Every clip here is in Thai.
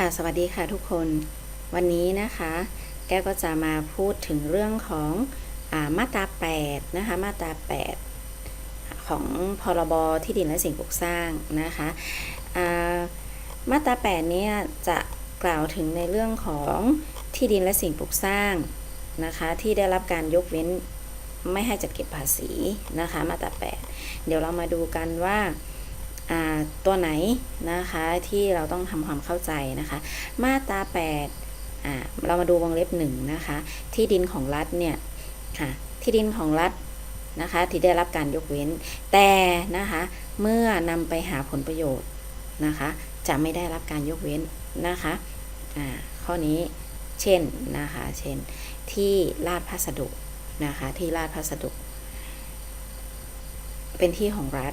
ค่ะสวัสดีค่ะทุกคนวันนี้นะคะ แก้วก็จะมาพูดถึงเรื่องของอามาตรา8นะคะมาตรา8 ของพรบที่ดินและสิ่งปลูกสร้างนะคะามาตรา8เนี่ยจะกล่าวถึงในเรื่องของที่ดินและสิ่งปลูกสร้างนะคะที่ได้รับการยกเว้นไม่ให้จัดเก็บภาษีนะคะมาตรา8เดี๋ยวเรามาดูกันว่า ตัวไหนนะคะที่เราต้องทำความเข้าใจนะคะ มาตรา8อ่าเรามาดูวงเล็บ1นะคะที่ดินของรัฐเนี่ยค่ะที่ดินของรัฐนะคะที่ได้รับการยกเว้น แต่นะคะเมื่อนำไปหาผลประโยชน์นะคะจะไม่ได้รับการยกเว้นนะคะข้อนี้เช่นนะคะเช่นที่ลาดพัสดุนะคะที่ลาดพัสดุ เป็นที่ของรัฐ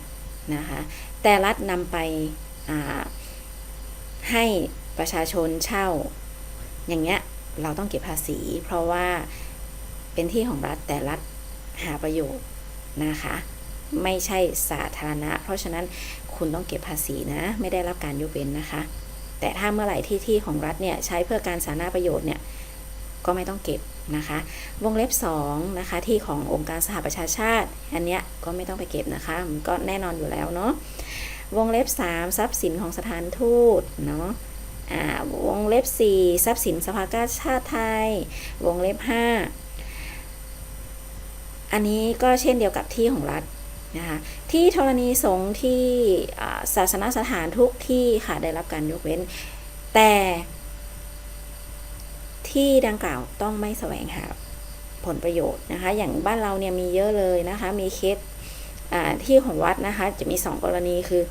นะคะแต่รัฐนำไปให้ประชาชนเช่า อย่างเงี้ยเราต้องเก็บภาษี เพราะว่าเป็นที่ของรัฐแต่รัฐหาประโยชน์นะคะไม่ใช่สาธารณะ เพราะฉะนั้นคุณต้องเก็บภาษีนะ ไม่ได้รับการยกเว้นนะคะ แต่ถ้าเมื่อไหร่ที่ที่ของรัฐเนี่ยใช้เพื่อการสาธารณประโยชน์เนี่ยก็ไม่ต้องเก็บ นะคะวงเล็บ2นะคะที่ขององค์การสหประชาชาติ อันเนี้ยก็ไม่ต้องไปเก็บนะคะมันก็แน่นอนอยู่แล้วเนาะวงเล็บ 3 ทรัพย์สินของสถานทูตเนาะวงเล็บ 4 ทรัพย์สินสภากาชาติไทย วงเล็บ 5 อันนี้ก็เช่นเดียวกับที่ของรัฐนะคะที่ธรณีสงฆ์ที่ศาสนสถานทุกที่ค่ะได้รับการยกเว้น แต่ ที่ดังกล่าวต้องไม่แสวงหาผลประโยชน์นะคะ อย่างบ้านเราเนี่ยมีเยอะเลยนะคะ มีเคสที่ของวัดนะคะ จะมีสองกรณีคือ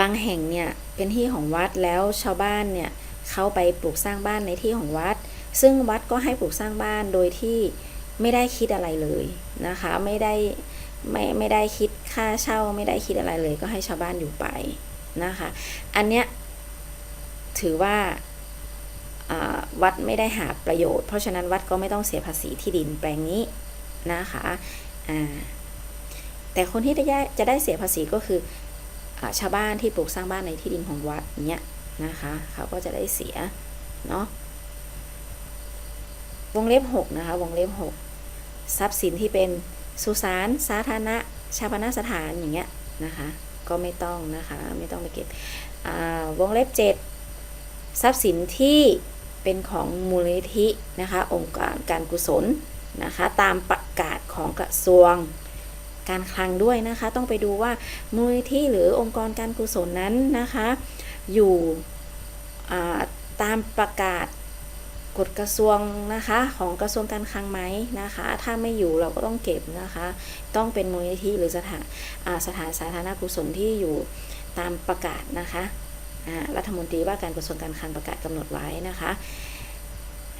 บางแห่งเนี่ยเป็นที่ของวัดแล้วชาวบ้านเนี่ยเขาไปปลูกสร้างบ้านในที่ของวัด ซึ่งวัดก็ให้ปลูกสร้างบ้านโดยที่ไม่ได้คิดอะไรเลยนะคะ ไม่ได้ไม่ไม่ได้คิดค่าเช่าไม่ได้คิดอะไรเลย ก็ให้ชาวบ้านอยู่ไปนะคะ อันเนี้ยถือว่า วัดไม่ได้หาประโยชน์ เพราะฉะนั้นวัดก็ไม่ต้องเสียภาษีที่ดินแปลงนี้นะคะแต่คนที่ได้จะได้เสียภาษีก็คืออชาวบ้านที่ปลูกสร้างบ้านในที่ดินของวัดเนี้ยนะคะเขาก็จะได้เสียเนาะวงเล็บ6นะคะวงเล็บ 6 ทรัพย์สินที่เป็นสุสานสาธารณะชาปนสถานอย่างเงี้ยนะคะก็ไม่ต้องนะคะไม่ต้องไปเก็บวงเล็บ 7 ทรัพย์สินที่ เป็นของมูลนิธินะคะ องค์การการกุศลนะคะ ตามประกาศของกระทรวงการคลังด้วยนะคะ ต้องไปดูว่ามูลนิธิหรือองค์กรการกุศลนั้นนะคะ อยู่ตามประกาศกฎกระทรวงนะคะ ของกระทรวงการคลังไหมนะคะ ถ้าไม่อยู่เราก็ต้องเก็บนะคะ ต้องเป็นมูลนิธิหรือสถานสถานสาธารณกุศลที่อยู่ตามประกาศนะคะ รัฐมนตรีว่าการกระทรวงการคลังประกาศกำหนดไว้นะคะ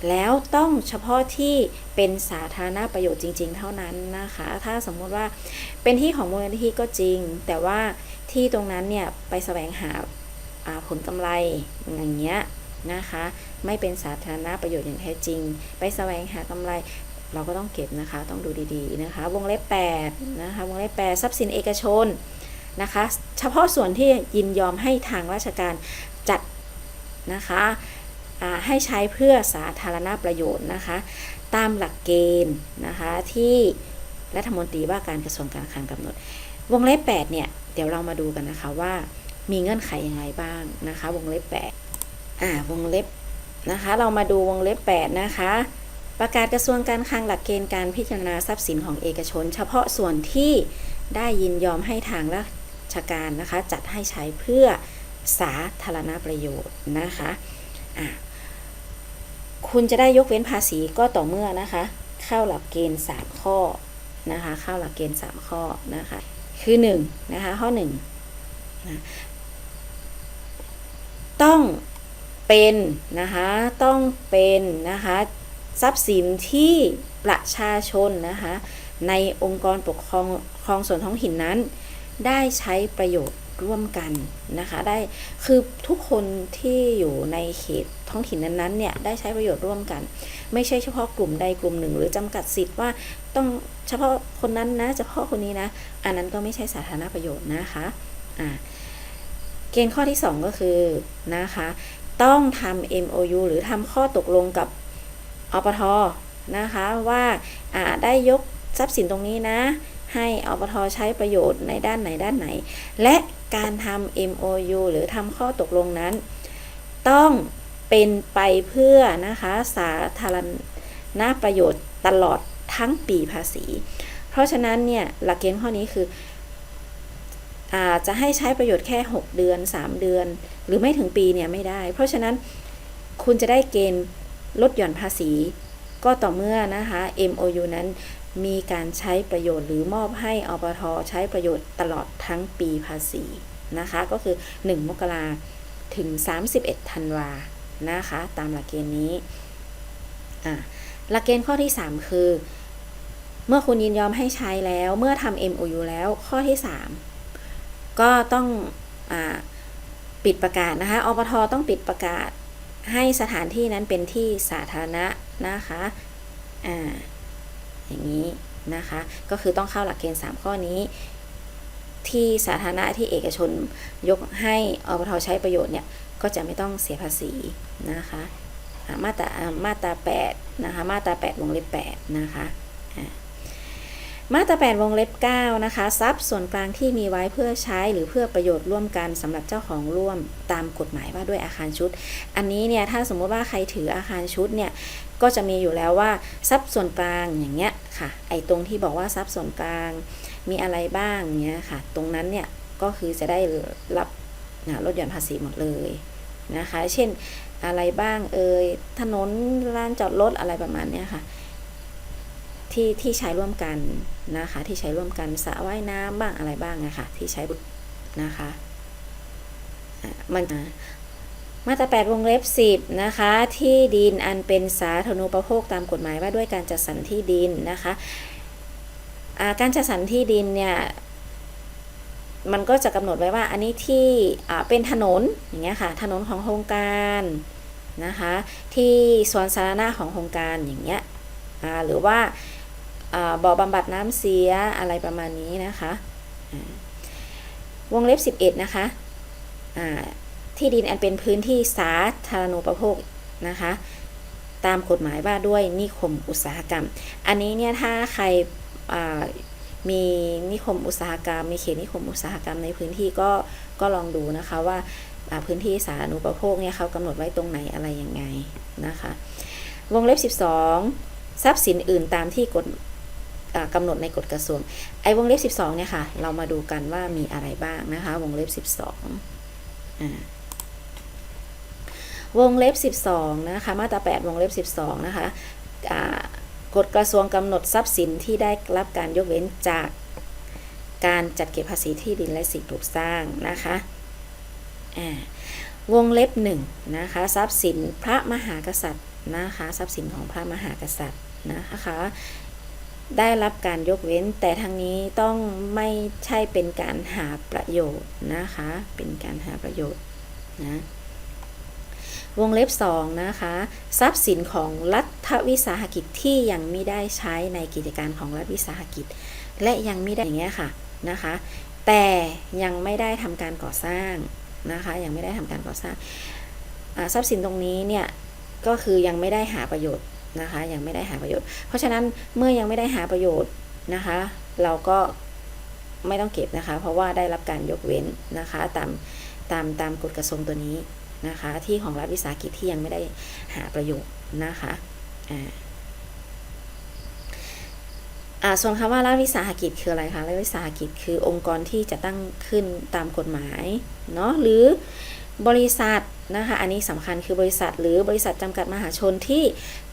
แล้วต้องเฉพาะที่เป็นสาธารณประโยชน์จริง ๆ เท่านั้นนะคะ ถ้าสมมติว่าเป็นที่ของมูลนิธิก็จริง แต่ว่าที่ตรงนั้นเนี่ยไปแสวงหาอ่าผลกำไรอย่างเงี้ยนะคะ ไม่เป็นสาธารณประโยชน์อย่างแท้จริง ไปแสวงหากำไรเราก็ต้องเก็บนะคะ ต้องดูดีๆนะคะ วงเล็บ8นะคะ วงเล็บ8ทรัพย์สินเอกชน นะคะ เฉพาะส่วนที่ยินยอมให้ทางราชการจัดนะคะให้ใช้เพื่อสาธารณประโยชน์นะคะ ตามหลักเกณฑ์นะคะที่รัฐมนตรีว่าการกระทรวงการคลังกำหนด วงเล็บ8เนี่ยเดี๋ยวเรามาดูกันนะคะว่ามีเงื่อนไขยังไงบ้างนะคะ วงเล็บ8อ่าวงเล็บนะคะ เรามาดูวงเล็บ8นะคะประกาศกระทรวงการคลังหลักเกณฑ์การพิจารณาทรัพย์สินของเอกชน เฉพาะส่วนที่ได้ยินยอมให้ทาง ราการนะคะ จัดให้ใช้เพื่อสาธารณประโยชน์นะคะะคุณจะได้ยกเว้นภาษีก็ต่อเมื่อนะคะ เข้าหลักเกณฑ์ 3 ข้อนะคะ เข้าหลักเกณฑ์ 3 ข้อนะคะ คือ1นะคะข้อ1นะต้องเป็นนะคะ ต้องเป็นนะคะทรัพย์สินที่ประชาชนนะคะในองค์กรปกครองครองส่วนท้องถิ่นนั้น ได้ใช้ประโยชน์ร่วมกันนะคะ ได้คือทุกคนที่อยู่ในเขตท้องถิ่นนั้นๆเนี่ยได้ใช้ประโยชน์ร่วมกัน ไม่ใช่เฉพาะกลุ่มใดกลุ่มหนึ่ง หรือจำกัดสิทธิ์ว่าต้องเฉพาะคนนั้นนะเฉพาะคนนี้นะ อันนั้นก็ไม่ใช่สาธารณประโยชน์นะคะอ่าเกณฑ์ข้อที่ 2 ก็คือนะคะ ต้องทำ MOU หรือทำข้อตกลงกับอปทนะคะว่าอ่าได้ยกทรัพย์สินตรงนี้นะ ให้อปทใช้ประโยชน์ในด้านไหนด้านไหน และการทำ MOU หรือทำข้อตกลงนั้น ต้องเป็นไปเพื่อนะคะสาธารณประโยชน์ตลอดทั้งปีภาษี เพราะฉะนั้นเนี่ยหลักเกณฑ์ข้อนี้คืออาจะให้ใช้ประโยชน์แค่ 6 เดือน 3 เดือน หรือไม่ถึงปีเนี่ยไม่ได้ เพราะฉะนั้นคุณจะได้เกณฑ์ลดหย่อนภาษี ก็ต่อเมื่อนะคะ MOU นั้น มีการใช้ประโยชน์หรือมอบให้อปทใช้ประโยชน์ตลอดทั้งปีภาษีนะคะ ก็คือ 1 มกราถึง 31 ธันวานะคะ ตามหลักเกณฑ์นี้หลักเกณฑ์ข้อที่ 3 คือ เมื่อคุณยินยอมให้ใช้แล้วเมื่อทำ MOU แล้วข้อที่ 3 ก็ต้องอปิดประกาศนะคะอปทต้องปิดประกาศให้สถานที่นั้นเป็นที่สาธารณะนะคะ อ่า อย่างนี้นะคะ ก็คือต้องเข้าหลักเกณฑ์ 3 ข้อนี้ ที่สาธารณะที่เอกชนยกให้อบทใช้ประโยชน์เนี่ย ก็จะไม่ต้องเสียภาษีนะคะมาตรามาตรา8นะคะ มาตรา8วงเล็บ8นะคะ มาตรา8วงเล็บ9นะคะทรัพย์ส่วนกลางที่มีไว้เพื่อใช้หรือเพื่อประโยชน์ร่วมกันสำหรับเจ้าของร่วมตามกฎหมายว่าด้วยอาคารชุด อันนี้เนี่ยถ้าสมมุติว่าใครถืออาคารชุดเนี่ยก็จะมีอยู่แล้วว่าทรัพย์ส่วนกลางอย่างเงี้ยค่ะ ไอ้ตรงที่บอกว่าทรัพย์ส่วนกลางมีอะไรบ้างเนี้ยค่ะ ตรงนั้นเนี่ยก็คือจะได้รับลดหย่อนภาษีหมดเลยนะคะ เช่นอะไรบ้างเอ่ยถนนลานจอดรถอะไรประมาณเนี้ยค่ะ ที่ที่ใช้ร่วมกันนะคะ ที่ใช้ร่วมกันสระว่ายน้ำบ้างอะไรบ้างนะคะที่ใช้นะคะมันมาตรา8วงเล็บ 10 นะคะ ที่ดินอันเป็นสาธารณูปโภคตามกฎหมายว่าด้วยการจัดสรรที่ดินนะคะการจัดสรรที่ดินเนี่ยมันก็จะกำหนดไว้ว่าอันนี้ที่เป็นถนนอย่างเงี้ยค่ะ ถนนของโครงการนะคะ ที่สวนสาธารณะของโครงการอย่างเงี้ยหรือว่า บ่อบำบัดน้ำเสียอะไรประมาณนี้นะคะ วงเล็บ 11 นะคะที่ดินอันเป็นพื้นที่สาธารณูปโภคนะคะ ตามกฎหมายว่าด้วยนิคมอุตสาหกรรม อันนี้เนี่ยถ้าใครมีนิคมอุตสาหกรรม มีเขตนิคมอุตสาหกรรมในพื้นที่ก็ก็ลองดูนะคะว่าพื้นที่สาธารณูปโภคเนี่ยเขากำหนดไว้ตรงไหนอะไรยังไงนะคะ วงเล็บ 12 ทรัพย์สินอื่นตามที่กฎ กำหนดในกฎกระทรวง ไอ้วงเล็บ 12 เนี่ยค่ะ เรามาดูกันว่ามีอะไรบ้างนะคะ วงเล็บ 12วงเล็บ 12 นะคะ มาตรา 8 วงเล็บ 12 นะคะกฎกระทรวงกำหนดทรัพย์สินที่ได้รับการยกเว้นจากการจัดเก็บภาษีที่ดินและสิ่งปลูกสร้างนะคะวงเล็บหนึ่งนะคะทรัพย์สินพระมหากษัตริย์นะคะ ทรัพย์สินของพระมหากษัตริย์นะคะ ได้รับการยกเว้น แต่ทางนี้ต้องไม่ใช่เป็นการหาประโยชน์นะคะ เป็นการหาประโยชน์นะวงเล็บ 2 นะคะ ทรัพย์สินของรัฐวิสาหกิจที่ยังไม่ได้ใช้ในกิจการของรัฐวิสาหกิจ และยังไม่ได้อย่างเงี้ยค่ะนะคะ แต่ยังไม่ได้ทำการก่อสร้างนะคะ ยังไม่ได้ทำการก่อสร้างทรัพย์สินตรงนี้เนี่ยก็คือยังไม่ได้หาประโยชน์ นะคะ ยังไม่ได้หาประโยชน์ เพราะฉะนั้นเมื่อยังไม่ได้หาประโยชน์นะคะ เราก็ไม่ต้องเก็บนะคะ เพราะว่าได้รับการยกเว้นนะคะ ตามตามตามกฎกระทรวงตัวนี้นะคะ ที่ของรัฐวิสาหกิจที่ยังไม่ได้หาประโยชน์นะคะอ่าส่วนคำว่ารัฐวิสาหกิจคืออะไรคะรัฐวิสาหกิจคือองค์กรที่จะตั้งขึ้นตามกฎหมายเนาะหรือ บริษัทนะคะอันนี้สำคัญคือบริษัท หรือบริษัทจำกัดมหาชนที่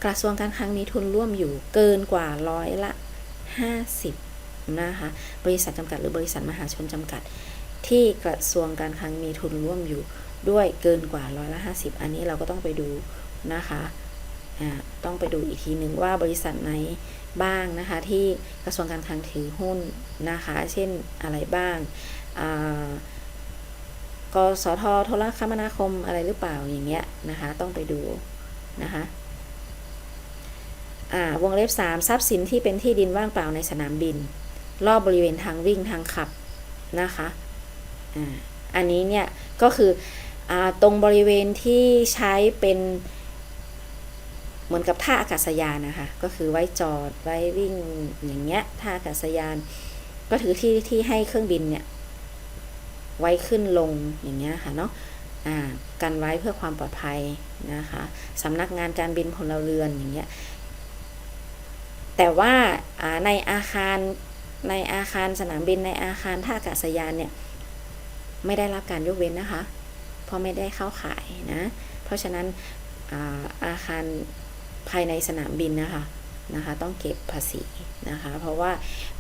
กระทรวงการคลังมีทุนร่วมอยู่เกินกว่าร้อยละ 50นะคะบริษัทจำกัดหรือบริษัทมหาชนจำกัด ที่กระทรวงการคลังมีทุนร่วมอยู่ด้วยเกินกว่าร้อยละห้าสิบอันนี้เราก็ต้องไปดูนะคะต้องไปดูอีกทีหนึ่งว่าบริษัทไหนบ้างนะคะที่กระทรวงการคลังถือหุ้นนะคะ เช่นอะไรบ้าง กสทโทรคมนาคมอะไรหรือเปล่าอย่างเงี้ยนะคะ ต้องไปดูนะคะวงเล็บ 3 ทรัพย์สินที่เป็นที่ดินว่างเปล่าในสนามบิน รอบบริเวณทางวิ่งทางขับนะคะอันนี้เนี่ยก็คืออาตรงบริเวณที่ใช้เป็นเหมือนกับท่าอากาศยานนะคะ ก็คือไว้จอดไว้วิ่งอย่างเงี้ยท่าอากาศยาน ก็ถือที่ที่ให้เครื่องบินเนี่ย ไว้ขึ้นลงอย่างเงี้ยค่ะเนาะอ่ากันไว้เพื่อความปลอดภัยนะคะสำนักงานการบินพลเรือนอย่างเงี้ยแต่ว่าอ่าในอาคารในอาคารสนามบินในอาคารท่าอากาศยานเนี่ยไม่ได้รับการยกเว้นนะคะเพราะไม่ได้เข้าขายนะเพราะฉะนั้นอาอาคารภายในสนามบินนะคะนะคะต้องเก็บภาษีนะคะเพราะว่า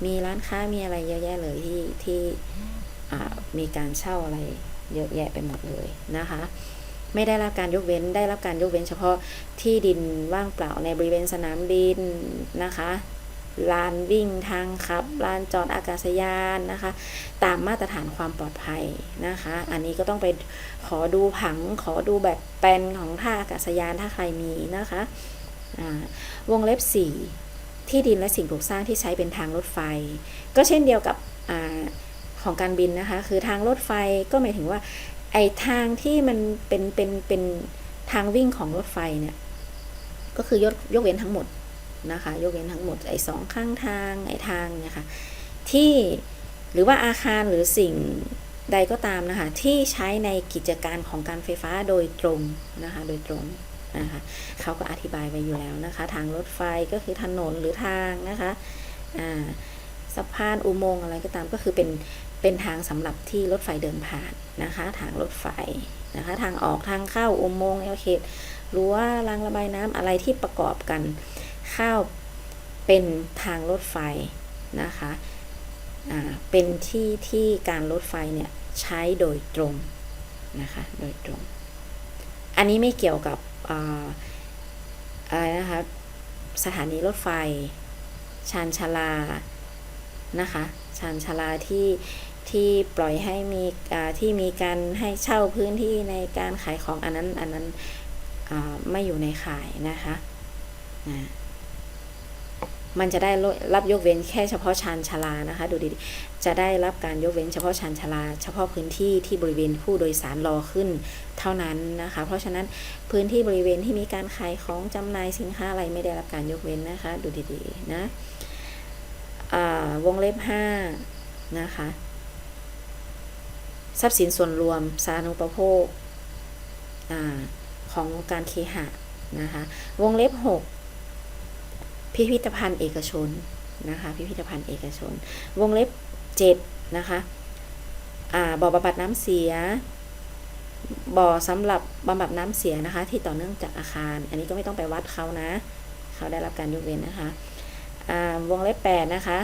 มีร้านค้ามีอะไรเยอะแยะเลยที่ที่ มีการเช่าอะไรเยอะแยะไปหมดเลยนะคะ ไม่ได้รับการยกเว้นได้รับการยกเว้นเฉพาะที่ดินว่างเปล่าในบริเวณสนามบินนะคะลานวิ่งทางขับลานจอดอากาศยานนะคะ ตามมาตรฐานความปลอดภัยนะคะ อันนี้ก็ต้องไปขอดูผังขอดูแบบแปลนของท่าอากาศยานถ้าใครมีนะคะวงเล็บ 4 ที่ดินและสิ่งปลูกสร้างที่ใช้เป็นทางรถไฟ ก็เช่นเดียวกับ ของการบินนะคะ คือทางรถไฟก็หมายถึงว่าไอ้ทางที่มันเป็นเป็นเป็นทางวิ่งของรถไฟเนี่ยก็คือยกยกเว้นทั้งหมดนะคะ ยกเว้นทั้งหมดไอ้สองข้างทางไอ้ทางเนี่ยค่ะที่หรือว่าอาคารหรือสิ่งใดก็ตามนะคะที่ใช้ในกิจการของการไฟฟ้าโดยตรงนะคะโดยตรงนะคะเขาก็อธิบายไว้อยู่แล้วนะคะ ทางรถไฟก็คือถนนหรือทางนะคะอ่าสะพานอุโมงค์อะไรก็ตามก็คือเป็น เป็นทางสำหรับที่รถไฟเดินผ่านนะคะ ทางรถไฟนะคะ ทางออกทางเข้าอุโมงค์แนวเขตรั้วรางระบายน้ำอะไรที่ประกอบกันเข้าเป็นทางรถไฟนะคะเป็นที่ที่การรถไฟเนี่ยใช้โดยตรงนะคะ โดยตรง อันนี้ไม่เกี่ยวกับอ่าอะไรนะคะสถานีรถไฟ ชานชาลานะคะ ชานชาลาที่ ที่ปล่อยให้มีที่มีการให้เช่าพื้นที่ในการขายของอันนั้นอันนั้นไม่อยู่ในขายนะคะนะมันจะได้รับยกเว้นแค่เฉพาะชานชาลานะคะ ดูดีๆจะได้รับการยกเว้นเฉพาะชานชาลา เฉพาะพื้นที่ที่บริเวณผู้โดยสารรอขึ้นเท่านั้นนะคะ เพราะฉะนั้นพื้นที่บริเวณที่มีการขายของจำหน่ายสินค้าอะไรไม่ได้รับการยกเว้นนะคะ ดูดีๆนะวงเล็บ5นะคะ ทรัพย์สินส่วนรวม สาธารณูปโภคอของการเคหะนะคะวงเล็บ 6 พิพิธภัณฑ์เอกชนนะคะพิพิธภัณฑ์เอกชน วงเล็บ 7 นะคะบ่อบำบัดน้ำเสีย บ่อสำหรับบำบัดน้ำเสียนะคะ ที่ต่อเนื่องจากอาคาร อันนี้ก็ไม่ต้องไปวัดเขานะ เขาได้รับการยกเว้นนะคะวงเล็บ 8 นะคะ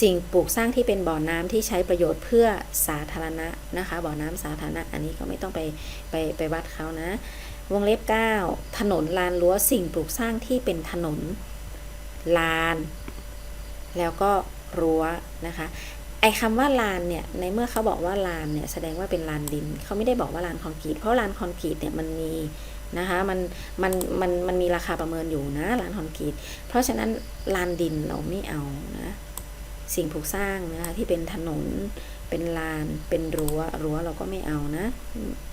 สิ่งปลูกสร้างที่เป็นบ่อน้ำที่ใช้ประโยชน์เพื่อสาธารณะนะคะ บ่อน้ำสาธารณะ อันนี้ก็ไม่ต้องไปไปไปวัดเขานะ วงเล็บ 9 ถนนลานรั้วสิ่งปลูกสร้างที่เป็นถนนลาน แล้วก็รั้วนะคะไอ้คำว่าลานเนี่ยในเมื่อเขาบอกว่าลานเนี่ยแสดงว่าเป็นลานดินเขาไม่ได้บอกว่าลานคอนกรีตเพราะลานคอนกรีตเนี่ยมันมีนะคะมันมันมันมันมีราคาประเมินอยู่นะลานคอนกรีตเพราะฉะนั้นลานดินเราไม่เอานะ สิ่งปลูกสร้างนะคะที่เป็นถนน เป็นลาน เป็นรั้ว รั้วเราก็ไม่เอานะ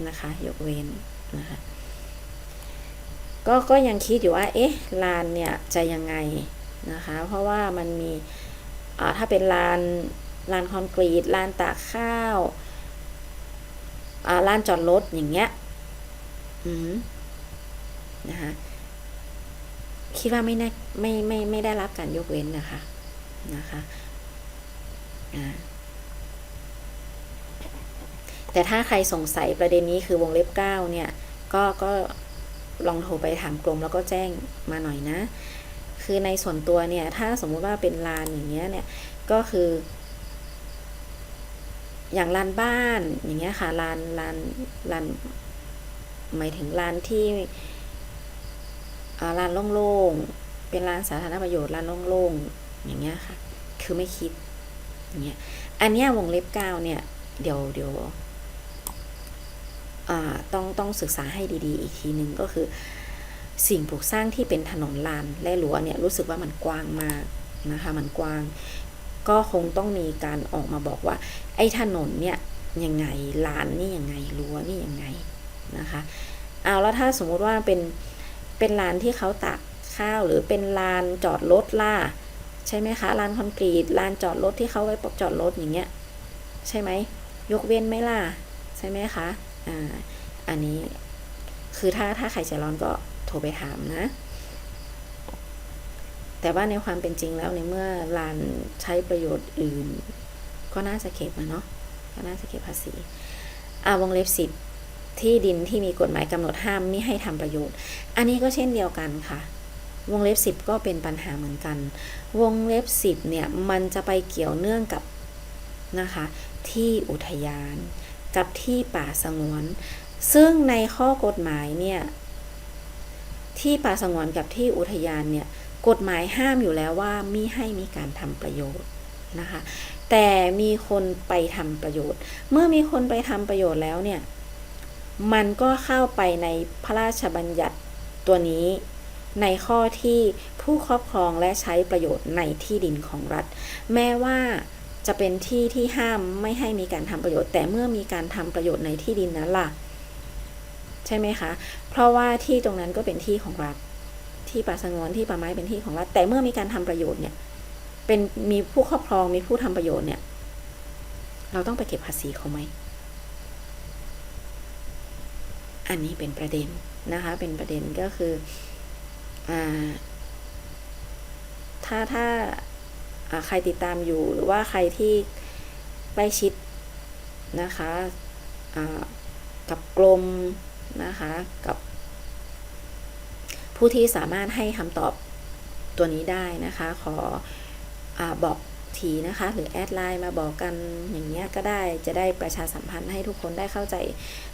นะคะ ยกเว้นนะคะก็ก็ยังคิดอยู่ว่า เอ๊ะ ลานเนี่ยจะยังไงนะคะ เพราะว่ามันมีอ่าถ้าเป็นลานลานคอนกรีตลานตากข้าวอ่าลานจอดรถอย่างเงี้ยอืมนะคะคิดว่าไม่แน่ไม่ไม่ไม่ได้รับการยกเว้นนะคะนะคะ แต่ถ้าใครสงสัยประเด็นนี้คือวงเล็บเก้าเนี่ย ก็ก็ลองโทรไปถามกรมแล้วก็แจ้งมาหน่อยนะ คือในส่วนตัวเนี่ย ถ้าสมมุติว่าเป็นลานอย่างเงี้ยเนี่ย ก็คือ อย่างลานบ้านอย่างเงี้ยค่ะลานลานลานหมายถึงลานที่ลานโล่งๆ เป็นลานสาธารณประโยชน์ลานโล่งๆ อย่างเงี้ยค่ะ คือไม่คิด อย่างเงี้ยอันเนี้ยวงเล็บเก้าเนี่ย เดี๋ยวเดี๋ยวต้องต้องศึกษาให้ดีๆ อีกทีหนึ่งก็คือ สิ่งปลูกสร้างที่เป็นถนนลานและหลัวเนี่ยรู้สึกว่ามันกว้างมากนะคะมันกว้าง ก็คงต้องมีการออกมาบอกว่า ไอ้ถนนเนี่ยยังไงลานนี่ยังไงรั้วนี่ยังไงนะคะเอาแล้วถ้าสมมุติว่าเป็นเป็นลานที่เขาตากข้าวหรือเป็นลานจอดรถล่ะ ใช่ไหมคะลานคอนกรีตลานจอดรถที่เขาไว้จอดรถอย่างเงี้ยใช่ไหมยกเว้นไหมล่ะใช่ไหมคะอ่าอันนี้คือถ้าถ้าใครใจร้อนก็โทรไปถามนะ แต่ว่าในความเป็นจริงแล้วในเมื่อลานใช้ประโยชน์อื่น ก็น่าจะเก็บนะเนาะก็น่าจะเก็บภาษีอ่าวงเล็บสิบที่ดินที่มีกฎหมายกำหนดห้ามไม่ให้ทำประโยชน์ อันนี้ก็เช่นเดียวกันค่ะ วงเล็บสิบก็เป็นปัญหาเหมือนกัน วงเล็บสิบเนี่ย มันจะไปเกี่ยวเนื่องกับนะคะ ที่อุทยาน กับที่ป่าสงวน ซึ่งในข้อกฎหมายเนี่ย ที่ป่าสงวนกับที่อุทยานเนี่ย กฎหมายห้ามอยู่แล้วว่ามิให้มีการทำประโยชน์นะคะ แต่มีคนไปทำประโยชน์ เมื่อมีคนไปทำประโยชน์แล้วเนี่ย มันก็เข้าไปในพระราชบัญญัติตัวนี้ ในข้อที่ผู้ครอบครองและใช้ประโยชน์ในที่ดินของรัฐ แม้ว่าจะเป็นที่ที่ห้ามไม่ให้มีการทำประโยชน์ แต่เมื่อมีการทำประโยชน์ในที่ดินนั้นล่ะ ใช่ไหมคะ เพราะว่าที่ตรงนั้นก็เป็นที่ของรัฐ ที่ป่าสงวนที่ป่าไม้เป็นที่ของรัฐ แต่เมื่อมีการทำประโยชน์เนี่ย เป็นมีผู้ครอบครองมีผู้ทำประโยชน์เนี่ย เราต้องไปเก็บภาษีเขาไหม อันนี้เป็นประเด็นนะคะ เป็นประเด็นก็คือ ถ้าถ้าใครติดตามอยู่หรือว่าใครที่ใกล้ชิดนะคะกับกลมนะคะกับ ผู้ที่สามารถให้คำตอบตัวนี้ได้นะคะ ขออบอก ทีนะคะ หรือแอดไลน์มาบอกกันอย่างเงี้ยก็ได้จะได้ประชาสัมพันธ์ให้ทุกคนได้เข้าใจ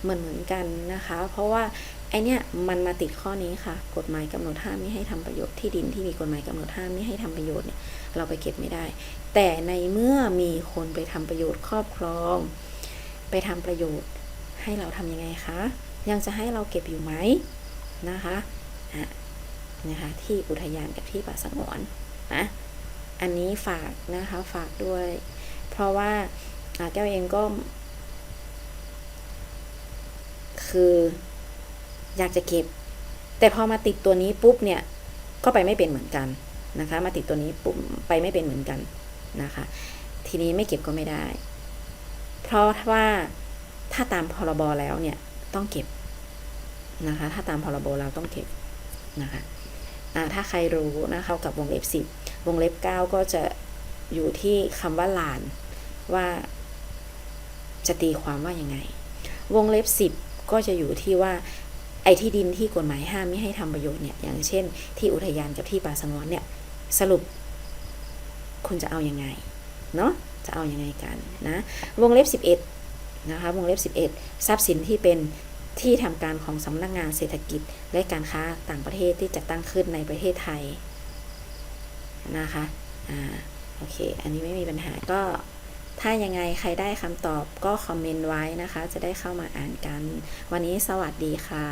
เหมือนเหมือนกันนะคะ เพราะว่าไอเนี้ยมันมาติดข้อนี้ค่ะ กฎหมายกำหนดห้ามไม่ให้ทำประโยชน์ที่ดินที่มีกฎหมายกำหนดห้ามไม่ให้ทำประโยชน์เนี่ยเราไปเก็บไม่ได้ แต่ในเมื่อมีคนไปทำประโยชน์ครอบครอง ไปทำประโยชน์ให้เราทำยังไงคะยังจะให้เราเก็บอยู่ไหมนะคะอะนะคะที่อุทยานกับที่ป่าสงวนนะ อันนี้ฝากนะคะฝากด้วย เพราะว่าแก้วเองก็ คืออยากจะเก็บ แต่พอมาติดตัวนี้ปุ๊บเนี่ย ก็ไปไม่เป็นเหมือนกันนะคะ มาติดตัวนี้ปุ๊บไปไม่เป็นเหมือนกันนะคะ ทีนี้ไม่เก็บก็ไม่ได้ เพราะว่าถ้าตามพรบแล้วเนี่ยต้องเก็บนะคะ ถ้าตามพรบเราต้องเก็บนะคะอ่าถ้าใครรู้นะคะกับวงเล็บสิบ วงเล็บ 9 ก็จะอยู่ที่คำว่าลานว่าจะตีความว่ายังไง วงเล็บ 10 ก็จะอยู่ที่ว่าไอ้ที่ดินที่กฎหมายห้ามไม่ให้ทำประโยชน์เนี่ยอย่างเช่น ที่อุทยานกับที่ป่าสงวนเนี่ยสรุป คุณจะเอาอยัางไงเนาะจะเอาอยัางไงกันนะวงเล็บ 11นะคะวงเล็บ 11 ทรัพย์สินที่เป็นที่ทำการของสำนักงานเศรษฐกิจและการค้าต่างประเทศที่จะตั้งขึ้นในประเทศไทย นะคะอ่าโอเค อันนี้ไม่มีปัญหาก็ถ้ายังไงใครได้คำตอบก็คอมเมนต์ไว้นะคะ จะได้เข้ามาอ่านกัน วันนี้สวัสดีค่ะ